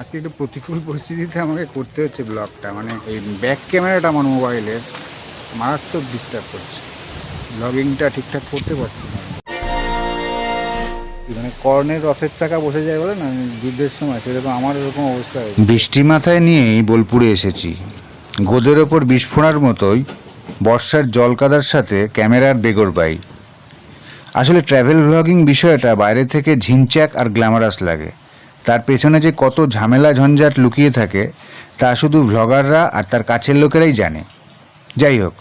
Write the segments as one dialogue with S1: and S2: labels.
S1: আজকে একটু প্রতিকূল পরিস্থিতিতে আমাকে করতে হচ্ছে ব্লগটা। মানে এই ব্যাক ক্যামেরাটা আমার মোবাইলের মারাত্মক ডিস্টার্ব করছে। ব্লগিংটা ঠিকঠাক করতে পারছি না। মানে কর্ণের রথের চাকা বসে যায় বলে না যুদ্ধের সময়, সেরকম আমার এরকম অবস্থা হয়েছে।
S2: বৃষ্টি মাথায় নিয়েই বোলপুরে এসেছি। গোদের ওপর বিস্ফোরণের মতোই বর্ষার জলকাদার সাথে ক্যামেরার বেগর পাই আসলে ট্র্যাভেল ব্লগিং বিষয়টা বাইরে থেকে ঝিনচ্যাক আর গ্ল্যামারাস লাগে। তার পেছনে যে কত ঝামেলা ঝঞ্ঝাট লুকিয়ে থাকে, তা শুধু ভ্লগাররা আর তার কাছের লোকেরাই জানে। যাই হোক,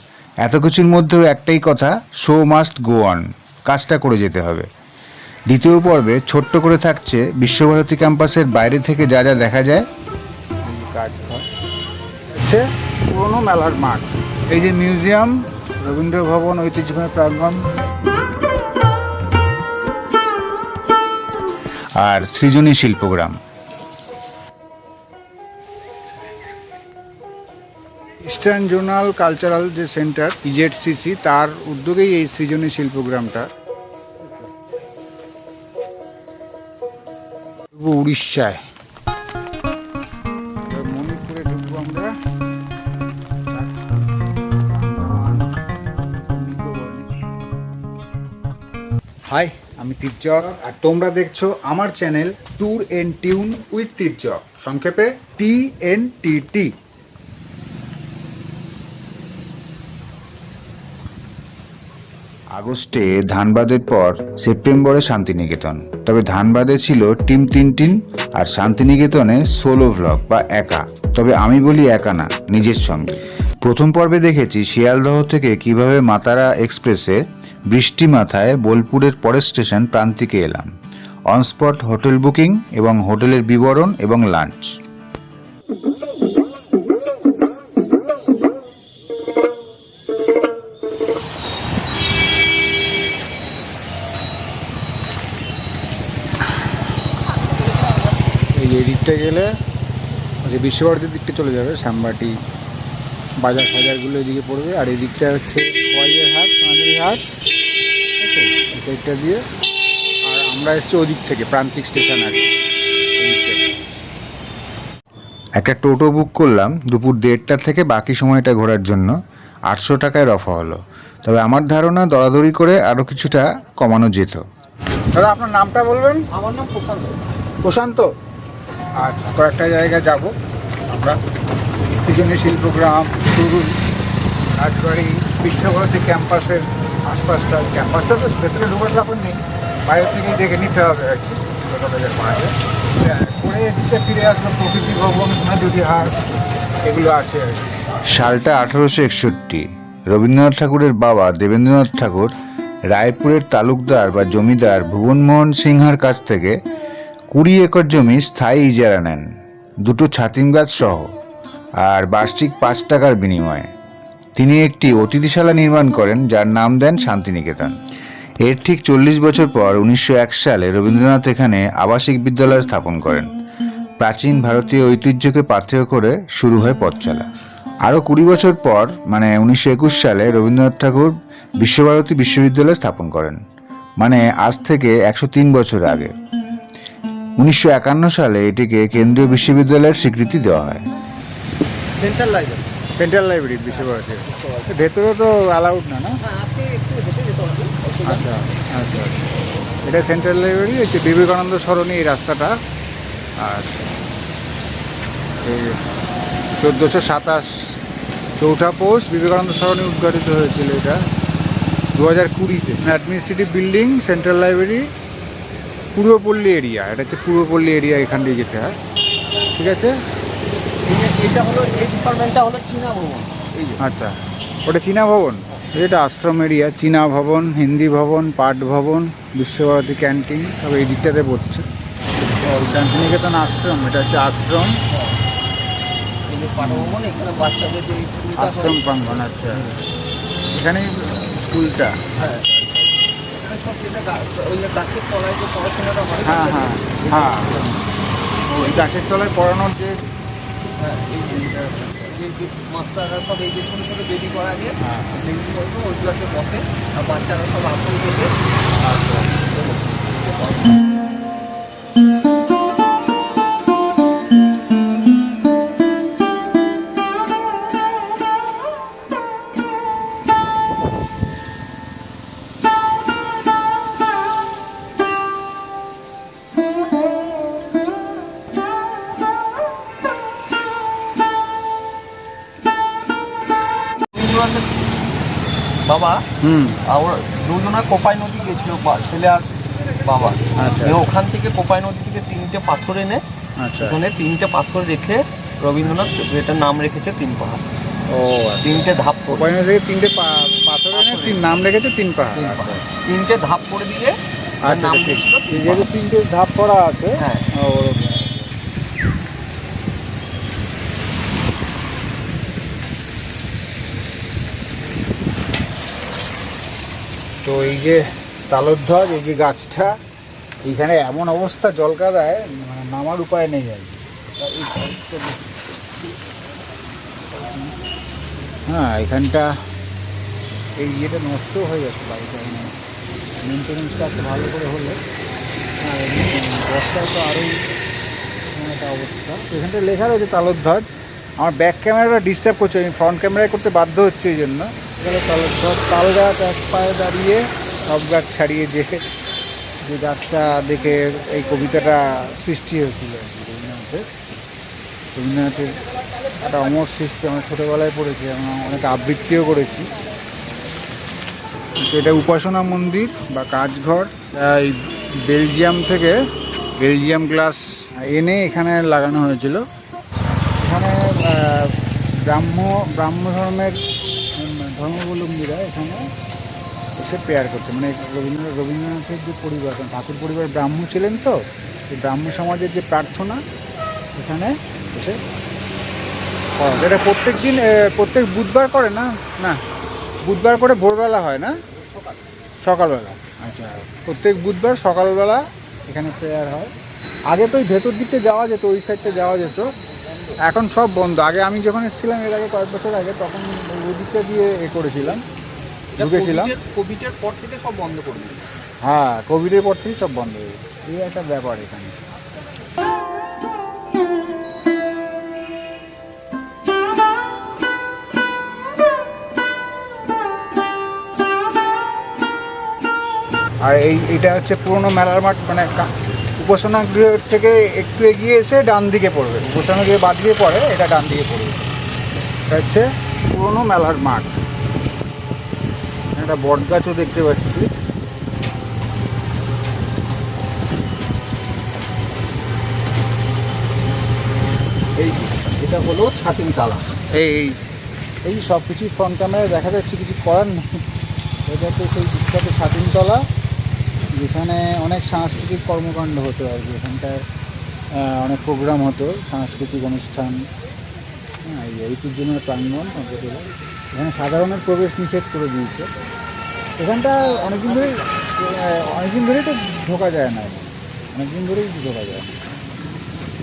S2: এত কিছুর মধ্যেও একটাই কথা শো মাস্ট গো অন কাজটা করে যেতে হবে। দ্বিতীয় পর্বে ছোট্ট করে থাকছে বিশ্বভারতী ক্যাম্পাসের বাইরে থেকে যা যা দেখা যায়।
S1: কাজ হচ্ছে পুরোনো মেলার মাঠ। এই যে মিউজিয়াম, রবীন্দ্র ভবন ঐতিহ্যময় প্রাঙ্গণ
S2: আর Srijani Shilpagram
S1: eastern zonal cultural যে সেন্টার ইজেডসিসি তার উদ্যোগেই এই সৃজনী শিল্পগ্রামটা উড়িষ্যায়। এবার মণিপুরে ঢুকবো আমরা। হাই। আমি তির্যক, আর তোমরা দেখছ আমার channel tour and tune with Tirjak. সংক্ষেপে, টি এন টি টি।
S2: আগস্টে ধানবাদের পর সেপ্টেম্বরে শান্তিনিকেতন। তবে ধানবাদে ছিল টিম তিন টিন আর শান্তিনিকেতনে সোলো ভ্লগ বা একা। তবে আমি বলি একা না, নিজের সঙ্গে। প্রথম পর্বে দেখেছি শিয়ালদহ থেকে কীভাবে মাতারা এক্সপ্রেসে বৃষ্টি মাথায় বোলপুরের পরের স্টেশন প্রান্তিকে এলাম। অনস্পট হোটেল বুকিং এবং হোটেলের বিবরণ এবং লাঞ্চ।
S1: এই এদিকটা গেলে যে বিশ্বভারতীর দিকটা চলে যাবে, সামবাটি বাজার ফাজারগুলো এদিকে পড়বে। আর এদিকটা হচ্ছে হাট হাট সাইডটা দিয়ে আর আমরা এসছি ওদিক থেকে প্রান্তিক স্টেশন আর থেকে।
S2: একটা টোটো বুক করলাম দুপুর দেড়টা থেকে বাকি সময়টা ঘোরার জন্য। আটশো টাকায় রফা হলো। তবে আমার ধারণা দরাদরি করে আরও কিছুটা কমানো যেত।
S1: দাদা আপনার নামটা বলবেন?
S3: আমার নাম প্রশান্ত।
S1: প্রশান্ত? আচ্ছা কয়েকটা জায়গায় যাব আমরা। সৃজনী শিল্পগ্রাম টুরুল রাজবাড়ি বিশ্বভারতী ক্যাম্পাসের আশপাশটা, ক্যাম্পাসটা তো ভেতরে ঢোকার ব্যাপার নেই। বাইরে থেকেই দেখে নিতে হবে আর কি ছোটোবেলার মাঝে করে এদিকে ফিরে আসলো প্রকৃতি ভবন নদী হাট এগুলো আছে আর কি।
S2: সালটা আঠারোশো একষট্টি। রবীন্দ্রনাথ ঠাকুরের বাবা দেবেন্দ্রনাথ ঠাকুর রায়পুরের তালুকদার বা জমিদার ভুবনমোহন সিংহার কাছ থেকে কুড়ি একর জমি স্থায়ী ইজারা নেন। দুটো ছাতিম গাছ সহ, আর বার্ষিক পাঁচ টাকার বিনিময়ে। তিনি একটি অতিথিশালা নির্মাণ করেন, যার নাম দেন শান্তিনিকেতন। এর ঠিক চল্লিশ বছর পর উনিশশো এক সালে রবীন্দ্রনাথ এখানে আবাসিক বিদ্যালয় স্থাপন করেন। প্রাচীন ভারতীয় ঐতিহ্যকে পাথেয় করে শুরু হয় পথ চলা। আরও কুড়ি বছর পর মানে উনিশশো একুশ সালে রবীন্দ্রনাথ ঠাকুর বিশ্বভারতী বিশ্ববিদ্যালয় স্থাপন করেন মানে আজ থেকে একশো তিন বছর আগে। উনিশশো একান্ন সালে এটিকে কেন্দ্রীয় বিশ্ববিদ্যালয়ের স্বীকৃতি দেওয়া হয়।
S3: Central library.
S1: Central library Visva Bharati. ভেতরে তো অ্যালাউড না না?
S3: হ্যাঁ অসুবিধা
S1: আচ্ছা আচ্ছা এটা সেন্ট্রাল লাইব্রেরি হচ্ছে বিবেকানন্দ সরণি এই রাস্তাটা। আর চোদ্দোশো সাতাশ চৌঠা পোস্ট বিবেকানন্দ সরণি উদ্ঘাটিত হয়েছিল এটা। দু হাজার কুড়িতে। Administrative building central library Purbapalli area এটা হচ্ছে পূর্বপল্লী এরিয়া এখান দিয়ে যেতে হয়। ঠিক আছে?
S3: এইটা হলো এই ডিপার্টমেন্টটা হলো চীনা ভবন। এই যে।
S1: আচ্ছা। ওটা চীনা ভবন? এটা আশ্রম এরিয়া চীনা ভবন হিন্দি ভবন পাট ভবন বিশ্বভারতী ক্যান্টিন সব এই দিকটাতে পড়ছে শান্তিনিকেতন আশ্রম এটা হচ্ছে আশ্রম।
S3: স্কুলটা
S1: আশ্রম প্রাঙ্গন আচ্ছা। স্কুলটা।
S3: হ্যাঁ। এখানে পড়াশোনাটা হয়
S1: হ্যাঁ হ্যাঁ হ্যাঁ। ওই গাছের তলায় পড়ানোর যে
S3: হ্যাঁ যে যে যে সব এই যে ছোটো ছোটো বেবি করা
S1: হ্যাঁ।
S3: বেবি করব ওইগুলোতে বসে আর বাচ্চারা সব আসন থেকে বাবা আর দুজনা কোপাই নদী গেছিল ছেলে আর বাবা।
S1: আচ্ছা।
S3: ওখান থেকে কোপাই নদী থেকে তিনটে পাথর এনে
S1: আচ্ছা।
S3: ওখানে তিনটে পাথর রেখে রবীন্দ্রনাথ এটার নাম রেখেছে তিন পাহাড়।
S1: ও আচ্ছা।
S3: তিনটে ধাপ করে।
S1: কোপাইনা থেকে তিনটে পাথর এনে তিন নাম রেখেছে তিন পাহাড়।
S3: তিন। তিনটে ধাপ করে দিয়ে
S1: আচ্ছা
S3: নাম
S1: যেহেতু তিনটে ধাপ করা আছে
S3: হ্যাঁ।
S1: তো এই যে তালধ্বজ, এই যে গাছটা, এখানে এমন অবস্থা জল কাদায় মানে নামার উপায় নেই আর। হ্যাঁ এখানটা এই ইয়েটা নষ্ট হয়ে যাচ্ছে বাড়িটা মেনটেনেন্সটা একটু ভালো করে হলে। বর্ষায় তো আরোই একটা অবস্থা। এখানটা লেখা রয়েছে তালধ্বজ। আমার ব্যাক ক্যামেরাটা ডিস্টার্ব করছে, আমি ফ্রন্ট ক্যামেরায় করতে বাধ্য হচ্ছে এই জন্য। এখানে তালধ্বজ তাল গাছ এক পায়ে দাঁড়িয়ে সব গাছ ছাড়িয়ে যে যে গাছটা দেখে এই কবিতাটা সৃষ্টি হয়েছিল রবীন্দ্রনাথের। রবীন্দ্রনাথের একটা অমর সৃষ্টি আমরা ছোটোবেলায় পড়েছি, আমরা অনেক আবৃত্তিও করেছি। তো এটা উপাসনা মন্দির বা কাজঘর এই বেলজিয়াম থেকে বেলজিয়াম গ্লাস এনে এখানে লাগানো হয়েছিল। এখানে ব্রাহ্ম ব্রাহ্ম ধর্মের ধর্মাবলম্বীরা এখানে এসে প্রেয়ার করতে মানে রবীন্দ্রনাথ রবীন্দ্রনাথের যে পরিবার ঠাকুর পরিবার ব্রাহ্ম ছিলেন তো ব্রাহ্ম সমাজের যে প্রার্থনা, এখানে এসে। এটা প্রত্যেক দিন প্রত্যেক বুধবার করে না? না, বুধবার করে ভোরবেলা হয় না? সকালবেলা। আচ্ছা প্রত্যেক বুধবার সকালবেলা এখানে প্রেয়ার হয়। আগে তো ওই ভেতর দিকটা যাওয়া যেত, ওই সাইডটা যাওয়া যেত। এখন সব বন্ধ। আগে আমি যখন এসেছিলাম এর আগে কয়েক বছর আগে, তখন ওই দিকটা দিয়ে এ করেছিলাম ঢুকেছিলাম।
S3: কোভিডের- পর থেকে সব বন্ধ করে
S1: হ্যাঁ কোভিডের পর থেকেই সব বন্ধ হয়ে এই একটা ব্যাপার এখানে। আর এই এটা হচ্ছে পুরোনো মেলার মাঠ মানে উপাসনা গৃহ থেকে একটু এগিয়ে এসে ডান দিকে পড়বে। উপাসনা গৃহে বাদ দিয়ে পড়ে এটা ডান দিকে পড়বে। এটা হচ্ছে পুরোনো মেলার মাঠ। একটা বট গাছও দেখতে পাচ্ছি।
S3: এই এটা হলো ছাতিম তালা।
S1: এই এই। সব কিছুই ফ্রন্ট ক্যামেরায় দেখা যাচ্ছে কিছু করার নেই। এটা তো সেই বিখ্যাত স্বাধীনতলা যেখানে অনেক সাংস্কৃতিক কর্মকাণ্ড হতো আর কি। এখানটায় অনেক প্রোগ্রাম হতো সাংস্কৃতিক অনুষ্ঠান। ঐতিহ্যময় প্রাঙ্গণ পঞ্চতলা এখানে সাধারণের প্রবেশ নিষেধ করে দিয়েছে। এখানটা অনেকদিন ধরেই অনেকদিন ধরেই তো ঢোকা যায় না অনেকদিন ধরেই ঢোকা যায় না।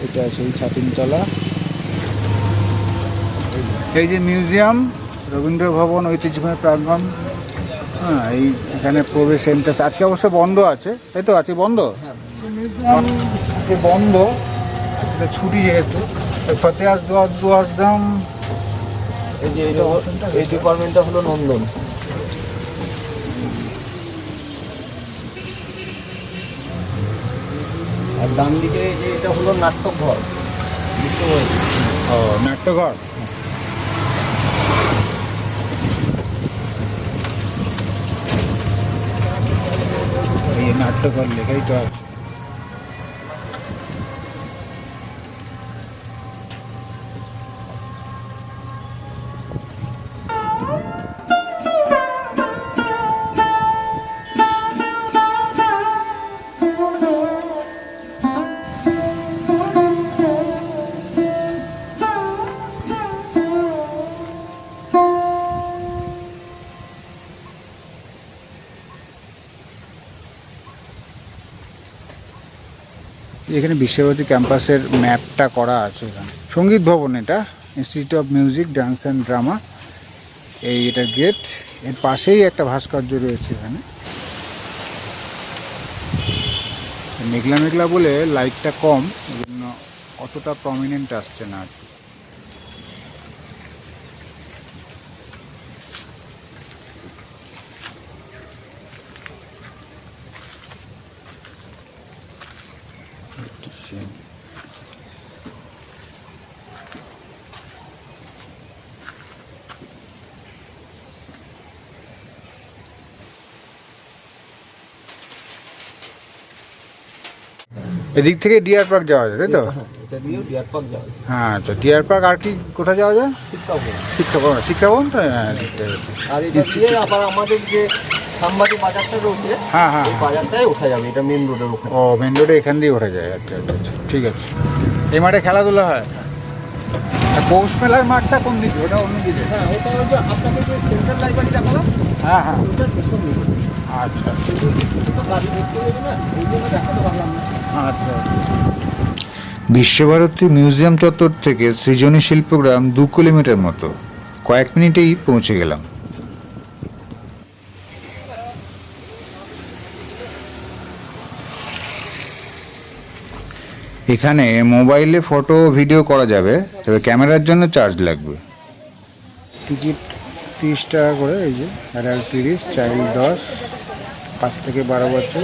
S1: এটা সেই ছাতিমতলা এই যে মিউজিয়াম, রবীন্দ্র ভবন ঐতিহ্যময় প্রাঙ্গণ। হ্যাঁ এই এখানে প্রবেশ এন্ট্রান্স আজকে অবশ্য বন্ধ আছে। তাই তো আছে বন্ধ? আজকে বন্ধ ছুটি যেহেতু ফতেহাস দোয়াজ দোয়াজদাম
S3: এই যে এই ডিপার্টমেন্টটা হলো নন্দন। আর ডান দিকে যে এটা হলো নাট্যক ঘর বিশ্বভারতী
S1: ও নাট্যঘর। এই নাট্যঘর লেখাই তো আছে। এখানে বিশ্বভারতী ক্যাম্পাসের ম্যাপটা করা আছে এখানে। সংগীত ভবন এটা institute of music dance and drama এই এটা গেটের পাশেই একটা ভাস্কর্য রয়েছে এখানে। মেঘলা মেঘলা বলে লাইটটা কম এই জন্য অতটা প্রমিনেন্ট আসছে না আর কি। এদিক থেকে ডিয়ার পার্ক যাওয়া যায় তাই তো?
S3: হ্যাঁ, ডিয়ার পার্ক যাওয়া
S1: হ্যাঁ তো ডিয়ার পার্ক আর কি কোথায় যাওয়া যায়? শিক্ষাভবন। শিক্ষাভবন। শিক্ষাভবন তো? হ্যাঁ, হ্যাঁ,
S3: আর এটা দিয়ে আবার আমাদের যে সাংবাদিক বাজারটা রয়েছে
S1: হ্যাঁ হ্যাঁ।
S3: এই ওঠা যাবে এটা মেন রোডের ওখানে।
S1: ও মেন রোডে এখান দিয়ে ওঠা যায় আচ্ছা আচ্ছা আচ্ছা ঠিক আছে। এই মাঠে খেলাধুলা হয়? আর পৌষ মেলার মাঠটা কোন দিকে? ওটা অন্য দিকে?
S3: হ্যাঁ ওটা ওই যে আপনাকে যে সেন্ট্রাল লাইব্রেরি দেখালাম
S1: হ্যাঁ হ্যাঁ। আচ্ছা
S3: পারলাম না।
S1: আচ্ছা
S2: বিশ্বভারতী মিউজিয়াম চত্বর থেকে সৃজনী শিল্পগ্রাম দু কিলোমিটার মতো। কয়েক মিনিটেই পৌঁছে গেলাম। এখানে মোবাইলে ফটো, ভিডিও করা যাবে, তবে ক্যামেরার জন্য চার্জ লাগবে।
S1: টিকিট তিরিশ টাকা করে, এই যে অ্যাডাল্ট তিরিশ চাইল্ড দশ, পাঁচ থেকে বারো বছর।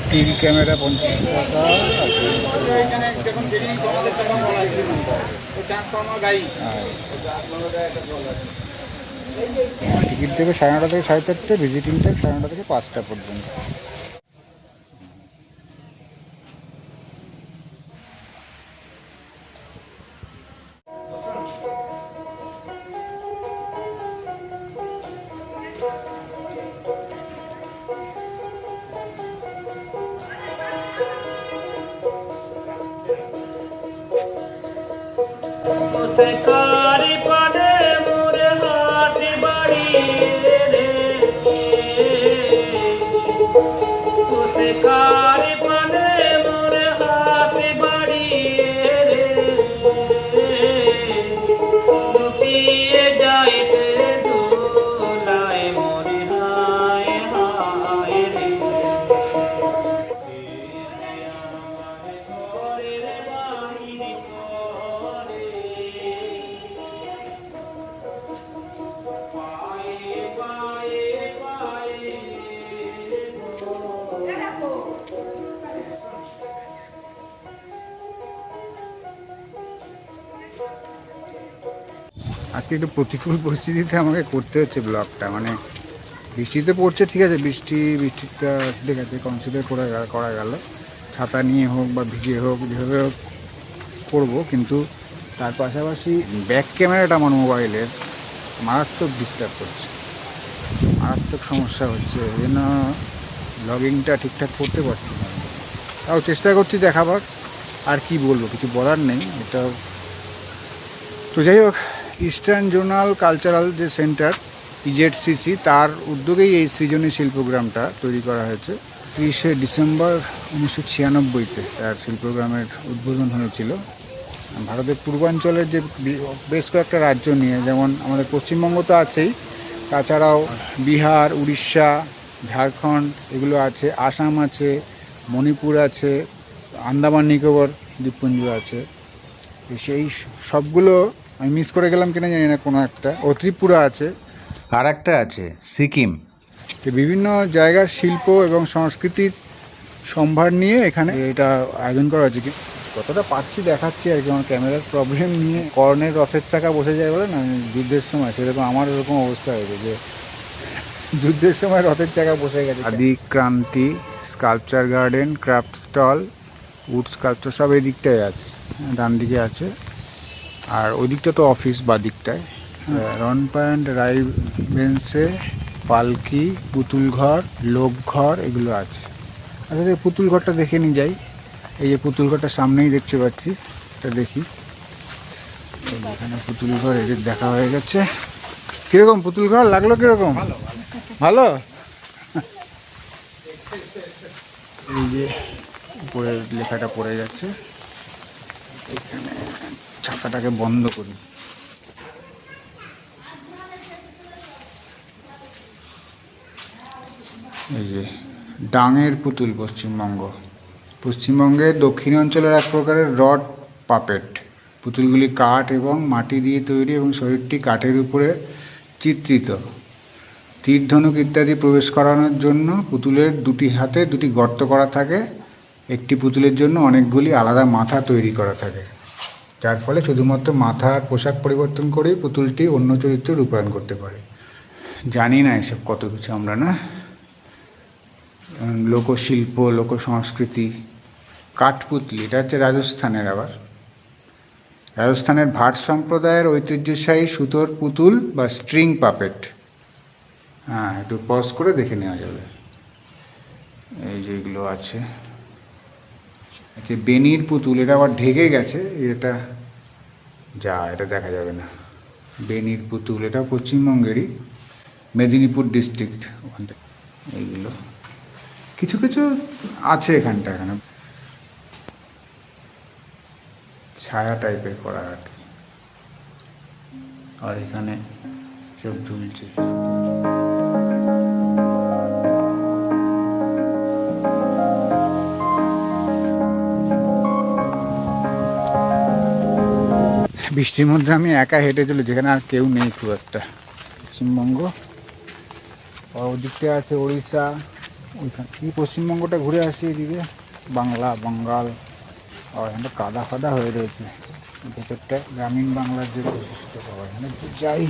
S1: স্টিল ক্যামেরা পঞ্চাশ টাকা টিকিট দেবে সাড়ে নটা থেকে সাড়ে চারটে, ভিজিটিং টাইম সাড়ে নটা থেকে পাঁচটা পর্যন্ত। প্রতিকূল পরিস্থিতিতে আমাকে করতে হচ্ছে ব্লগটা মানে বৃষ্টিতে পড়ছে, ঠিক আছে, বৃষ্টি, বৃষ্টিটা ঠিক আছে কনসিডার করা করা গেল। ছাতা নিয়ে হোক বা ভিজিয়ে হোক, যেভাবে হোক করব, কিন্তু তার পাশাপাশি ব্যাক ক্যামেরাটা আমার মোবাইলের মারাত্মক ডিস্টার্ব করছে, মারাত্মক সমস্যা হচ্ছে এই জন্য ব্লগিংটা ঠিকঠাক করতে পারছি না। তাও চেষ্টা করছি দেখাবার, আর কি বলব, কিছু বলার নেই এটা তো যাই হোক ইস্টার্ন জোনাল কালচারাল যে সেন্টার, ইজেডসিসি, তার উদ্যোগেই এই সৃজনী শিল্পগ্রামটা তৈরি করা হয়েছে। তিরিশে ডিসেম্বর উনিশশো ছিয়ানব্বইতে তার শিল্পগ্রামের উদ্বোধন হয়েছিল। ভারতের পূর্বাঞ্চলের যে বেশ কয়েকটা রাজ্য নিয়ে, যেমন আমাদের পশ্চিমবঙ্গ তো আছেই, তাছাড়াও বিহার, উড়িষ্যা, ঝাড়খণ্ড এগুলো আছে, আসাম আছে, মণিপুর আছে, আন্দামান নিকোবর, দ্বীপপুঞ্জ আছে। সেই সবগুলো আমি মিস করে গেলাম কিনা জানি না কোনো একটা। ও ত্রিপুরা আছে।
S2: আর একটা আছে সিকিম।
S1: তো বিভিন্ন জায়গার শিল্প এবং সংস্কৃতির সম্ভার নিয়ে এখানে এটা আয়োজন করা হয়েছে। কি কতটা পাচ্ছি দেখাচ্ছি আর কি আমার ক্যামেরার প্রবলেম নিয়ে। কর্ণের রথের চাকা বসে যায় বলে না যুদ্ধের সময় সেরকম আমার এরকম অবস্থা হয়েছে যে যুদ্ধের সময় রথের চাকা বসে গেছে। আদি ক্রান্তি sculpture garden craft stall wood sculpture সব এই দিকটায় আছে ডান দিকে আছে। আর ওই দিকটা তো অফিস বা দিকটায়। রন প্যান্ট রাই বেঞ্চে পালকি পুতুল ঘর লোক ঘর এগুলো আছে। আচ্ছা পুতুল ঘরটা দেখে নিয়ে যাই। এই যে পুতুল ঘরটা সামনেই দেখতে পাচ্ছি এটা দেখি। এখানে পুতুল ঘর এদের দেখা হয়ে গেছে। কীরকম পুতুল ঘর লাগল কীরকম? ভালো এই যে উপরে লেখাটা পড়ে যাচ্ছে। এখানে ছাতাটাকে বন্ধ করি। এই যে, ডাঙের পুতুল পশ্চিমবঙ্গ। পশ্চিমবঙ্গের দক্ষিণ অঞ্চলের এক প্রকারের রড পাপেট। পুতুলগুলি কাঠ এবং মাটি দিয়ে তৈরি এবং শরীরটি কাঠের উপরে চিত্রিত। তীর ধনুক ইত্যাদি প্রবেশ করানোর জন্য পুতুলের দুটি হাতে দুটি গর্ত করা থাকে। একটি পুতুলের জন্য অনেকগুলি আলাদা মাথা তৈরি করা থাকে। যার ফলে শুধুমাত্র মাথার পোশাক পরিবর্তন করেই পুতুলটি অন্য চরিত্রে রূপায়ণ করতে পারে। জানি না এসব কত কিছু আমরা না? লোকশিল্প লোক সংস্কৃতি কাঠপুতলি, এটা হচ্ছে রাজস্থানের আবার। রাজস্থানের ভাট সম্প্রদায়ের ঐতিহ্যশাহী সুতোর পুতুল বা স্ট্রিং পাপেট। হ্যাঁ একটু পজ করে দেখে নেওয়া যাবে। এই যেগুলো আছে। আচ্ছা বেনির পুতুল, এটা আবার ঢেকে গেছে, এটা যা, এটা দেখা যাবে না। বেনির পুতুল, এটা পশ্চিমবঙ্গেরই, মেদিনীপুর ডিস্ট্রিক্ট এইগুলো। কিছু কিছু আছে এখানটা এখানে। ছায়া টাইপের করা আর কি। আর এখানে সব ঝুলছে। বৃষ্টির মধ্যে আমি একা হেঁটে চলে, যেখানে আর কেউ নেই খুব একটা। পশ্চিমবঙ্গ ওদিকটা আছে উড়িষ্যা ওইখান এই পশ্চিমবঙ্গটা ঘুরে আসি এদিকে? বাংলা, বাঙ্গাল আর কাদা ফাদা হয়ে রয়েছে। ভেতরটা গ্রামীণ বাংলার যে বৈশিষ্ট্য পাওয়া এখানে যাই।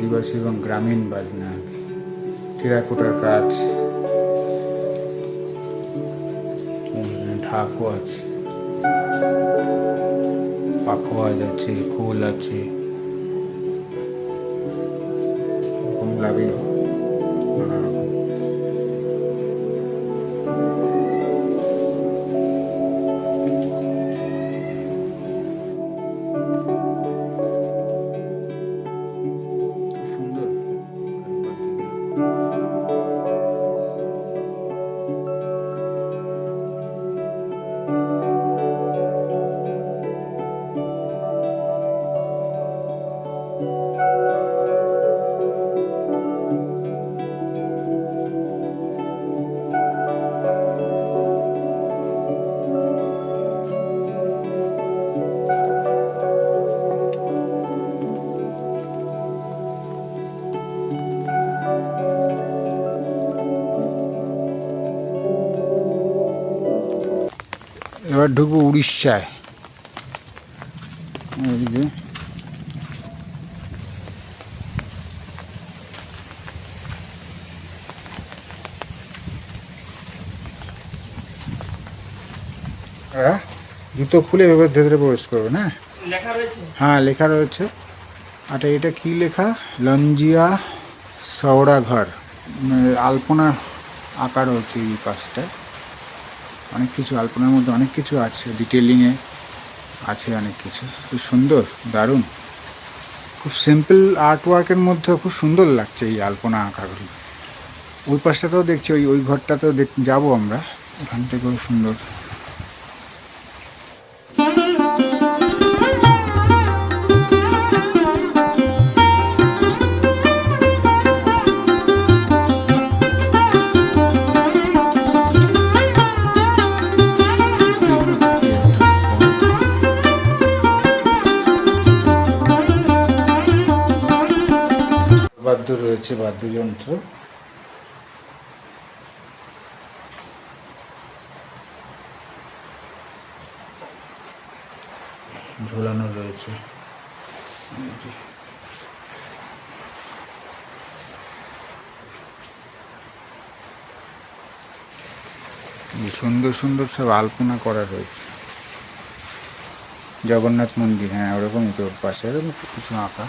S1: আদিবাসী এবং গ্রামীণ বাজনা টেরাকোটার কাজ ঢাকও আছে পাখোয়াজ আছে খোল আছে এরকম এবার ঢুকবো উড়িষ্যায়। জুতো খুলে এভাবে ভেতরে প্রবেশ করবে না? হ্যাঁ লেখা রয়েছে। আচ্ছা এটা কি লেখা? লঞ্জিয়া সওড়া ঘর উম, আলপনার আঁকা রয়েছে এই পাশটায়। অনেক কিছু, আলপনার মধ্যে অনেক কিছু আছে ডিটেলিংয়ে আছে অনেক কিছু। খুব সুন্দর, দারুণ। খুব সিম্পল আর্ট ওয়ার্কের মধ্যে খুব সুন্দর লাগছে এই আলপনা আঁকাগুলি। ওই পাশটাতেও দেখছি, ওই ওই ঘরটাতেও দেখ, যাব আমরা। ওখান থেকেও সুন্দর। বাদ্যযন্ত্র ঝোলানো রয়েছে। সুন্দর সুন্দর সব আলপনা করা রয়েছে। জগন্নাথ মন্দির হ্যাঁ ওরকমই তো ওর পাশে এরকম কিছু আঁকা।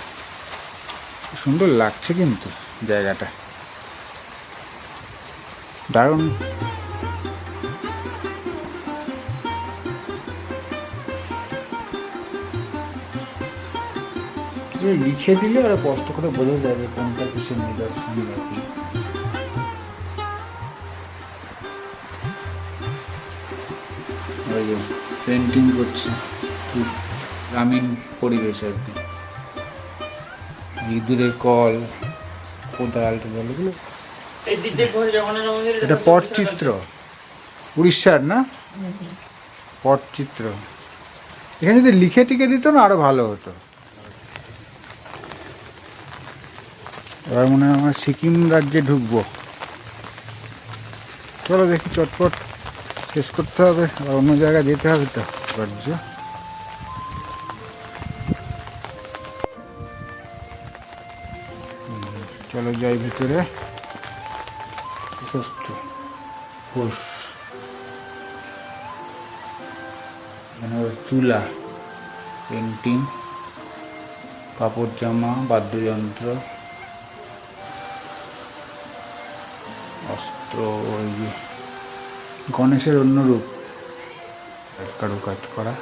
S1: সুন্দর লাগছে কিন্তু। জায়গাটা। দারুণ।
S2: লিখে দিলে ওরা কষ্ট করে বোঝা যাবে কোনটা কিসের নিদর্শন পেন্টিং করছে গ্রামীণ পরিবেশ আর কি। ইঁদুরের কল। এগুলো
S4: ঘরে জগন্নাথ মন্দির
S1: এটা পটচিত্র উড়িষ্যার না? পটচিত্র এখানে যদি লিখে টিকে দিত না আরও ভালো হতো। এবার মনে হয় আমরা সিকিম রাজ্যে ঢুকবো। চলো দেখি চটপট। শেষ করতে হবে আর অন্য জায়গায় যেতে হবে তো রাজ্য। চলো যাই ভিতরে। চুলা, পেন্টিং কাপড় জামা বাদ্যযন্ত্র, অস্ত্র ওই যে গণেশের অন্য রূপ কারু কাজ করা।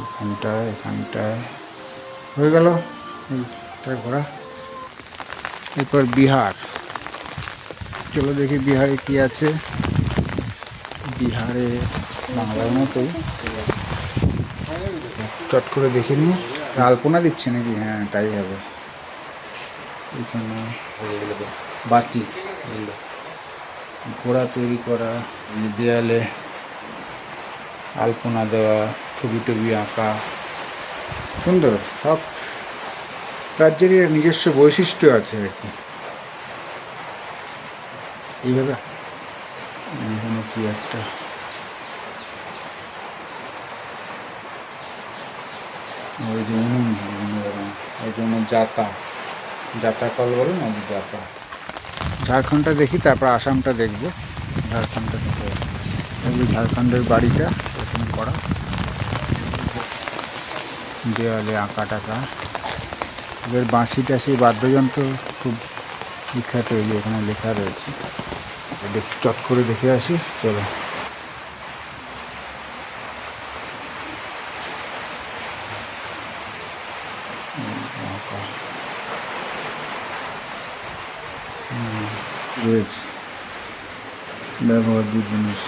S1: এখানটায় এখানটায়। হয়ে গেল? ঘোরা এরপর বিহার। চলো দেখি বিহারে কি আছে। বিহারে বাংলার মতোই। চট করে দেখে নিয়ে আলপনা দিচ্ছে নাকি? হ্যাঁ তাই হবে। এখানে বাতি। ঘোড়া তৈরি করা, দেয়ালে আলপনা দেওয়া, ছবি টবি আঁকা। সুন্দর, সব রাজ্যেরই এর নিজস্ব বৈশিষ্ট্য আছে আর কি। এইভাবে। এখানে কি একটা? ওই যে উনুন ওই জন্য জাতা জাতা কল বলে না জাতা ঝাড়খণ্ডটা দেখি, তারপর আসামটা দেখব। ঝাড়খণ্ডটা দেখে এগুলো ঝাড়খণ্ডের বাড়িটা করা। দেওয়ালে আঁকা টাকা। এদের বাঁশি টাশি বাদ্যযন্ত্র খুব বিখ্যাত এই এখানে লেখা রয়েছে। দেখি চট করে দেখে আসি, চলো। রয়েছে। ব্যবহার্য জিনিস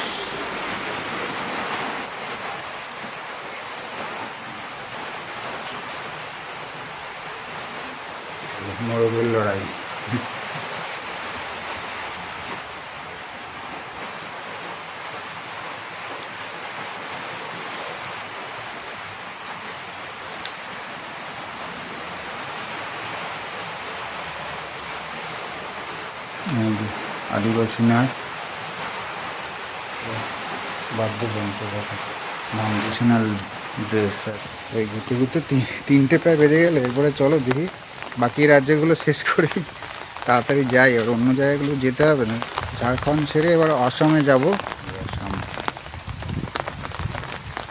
S1: মোরগের লড়াই এই যে নাচ বাদ্যযন্ত্র ট্রেডিশনাল ড্রেস এই ঘুরতে ঘুরতে তিন- তিনটে প্রায় বেজে গেলে। এরপরে চলো দেখি। বাকি রাজ্যগুলো শেষ করে তাড়াতাড়ি যাই। আর অন্য জায়গাগুলো যেতে হবে না। ঝাড়খণ্ড ছেড়ে এবার অসমে যাব। অসম।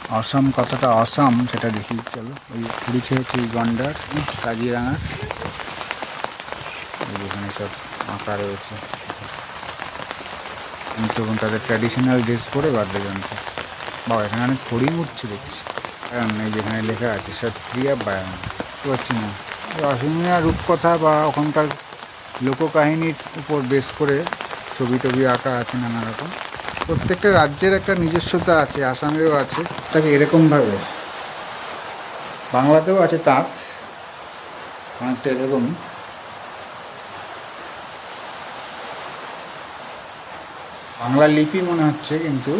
S1: অসম কতটা অসম সেটা দেখি। চলো ওই পুরীছে হচ্ছে গন্ডার এই এখানে সব আঁকা রয়েছে। তখন তাদের ট্র্যাডিশনাল ড্রেস পরে বাদ্যযন্ত্র। বা এখানে অনেক হরিণ উঠছে, দেখছি। কারণ এই যেখানে লেখা আছে, সত্রিয়া বায়ান। পারছি না। অসমিয়া রূপকথা বা ওখানকার লোককাহিনীর উপর বেস করে ছবি টবি আঁকা আছে নানা রকম। প্রত্যেকটা রাজ্যের একটা নিজস্বতা আছে, আসামেরও আছে, তাকে এরকমভাবে বাংলাতেও আছে তাঁত, অনেকটা এরকমই। বাংলা লিপি মনে হচ্ছে কিন্তু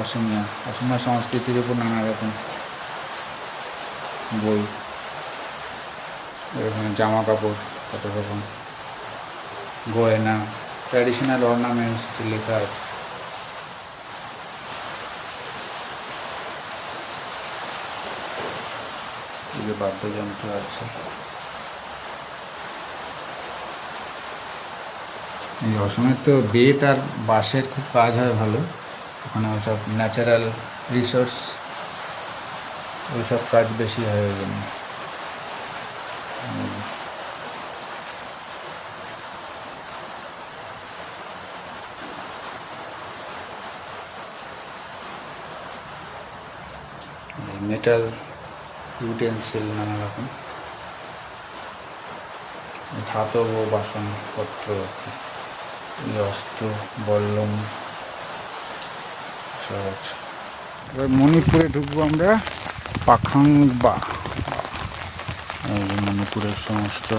S1: অসমিয়া অসমিয়া সংস্কৃতির উপর নানা রকম বই এখানে জামা কাপড়, কত রকম। গয়না ট্র্যাডিশনাল অর্নামেন্টস লেখা আছে। বাদ্যযন্ত্র আছে। এই অসমের তো বেত আর বাঁশের খুব কাজ হয় ভালো। ওখানে ওসব ন্যাচারাল রিসোর্স ওইসব কাজ বেশি হয় ওই জন্য।
S2: মেটাল ইউটেন্সিল নানা রকম। ধাতব বাসনপত্র আর কি। এই অস্ত্র বল্লম
S1: এবার মণিপুরে ঢুকবো আমরা পাখাংবা।
S2: এই মণিপুরের সমস্ত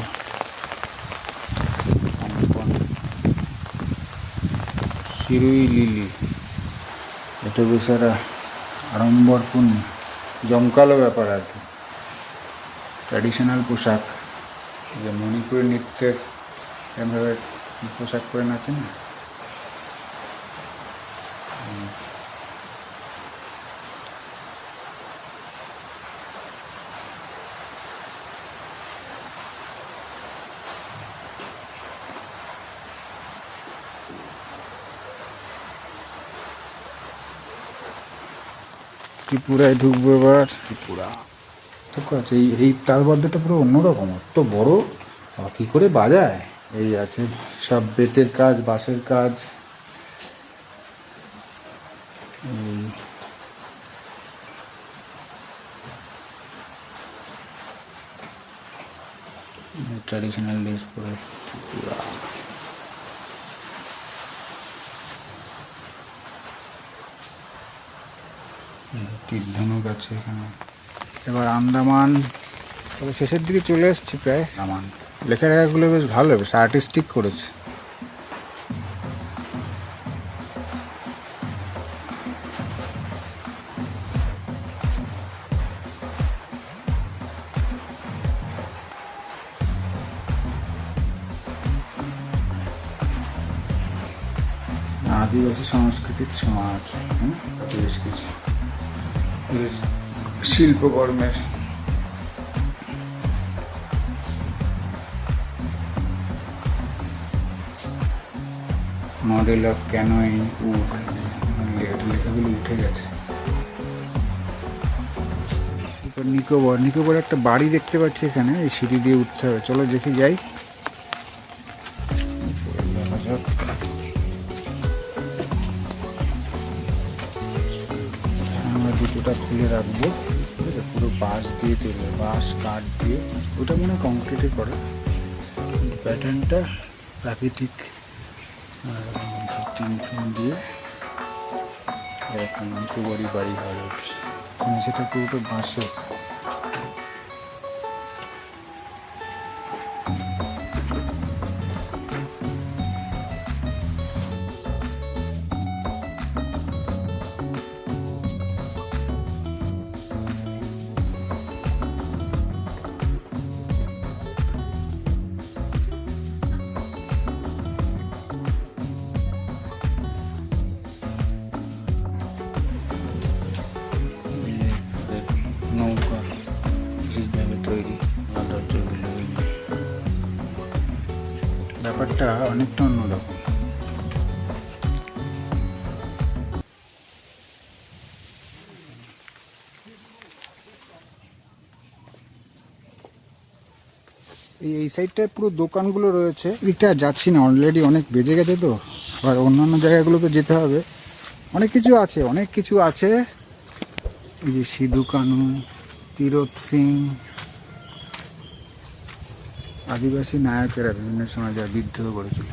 S2: শিরুই লিলি। এটা বেচারা আড়ম্বরপূর্ণ জমকালো ব্যাপার আর কি। ট্র্যাডিশনাল পোশাক। যে মণিপুরি নৃত্যের এভাবে পোশাক পরে নাচে না
S1: ত্রিপুরায় ঢুকবো এবার।
S2: ত্রিপুরা। ঠিক আছে এই এই তালবাদ্যটা পুরো অন্যরকম তো বড়? কী করে বাজায়? এই আছে। সব বেতের কাজ বাঁশের কাজ। ট্র্যাডিশনাল ড্রেস পরে ধনুক আছে এখানে।
S1: এবার আন্দামান। তবে শেষের দিকে চলে এসেছি প্রায়।
S2: আমান
S1: লেখা লেখাগুলো বেশ ভালো বেশ আর্টিস্টিক করেছে।
S2: আদিবাসী সংস্কৃতির ছোঁয়া আছে হ্যাঁ বেশ কিছু। বেশ শিল্পকর্মের মডেল অফ ক্যানোয়িং লেখাগুলো উঠে গেছে।
S1: নিকোবর নিকোবর একটা বাড়ি দেখতে পাচ্ছি এখানে, এই সিঁড়ি দিয়ে উঠতে হবে। চলো দেখে যাই। আমরা দুটোটা খুলে রাখব। পুরো বাঁশ দিয়ে তৈরি বাঁশ, কাঠ দিয়ে। ওটা মনে হয় কংক্রিটে করা। প্যাটার্নটা প্রাকৃতিক। এরকম বাড়ি হয় ওঠে সেটা পুরোটা বাঁশের ব্যাপারটা অনেকটা অন্যরকম এই সাইডটায় পুরো দোকানগুলো রয়েছে। এদিকটা যাচ্ছি না অলরেডি অনেক বেজে গেছে তো। আর অন্যান্য জায়গাগুলোকে যেতে হবে। অনেক কিছু আছে, অনেক কিছু আছে। এই যে সিধু কানু তীরথ সিং আদিবাসী নায়কেরা বিভিন্ন সময় যা বিদ্রোহ করেছিল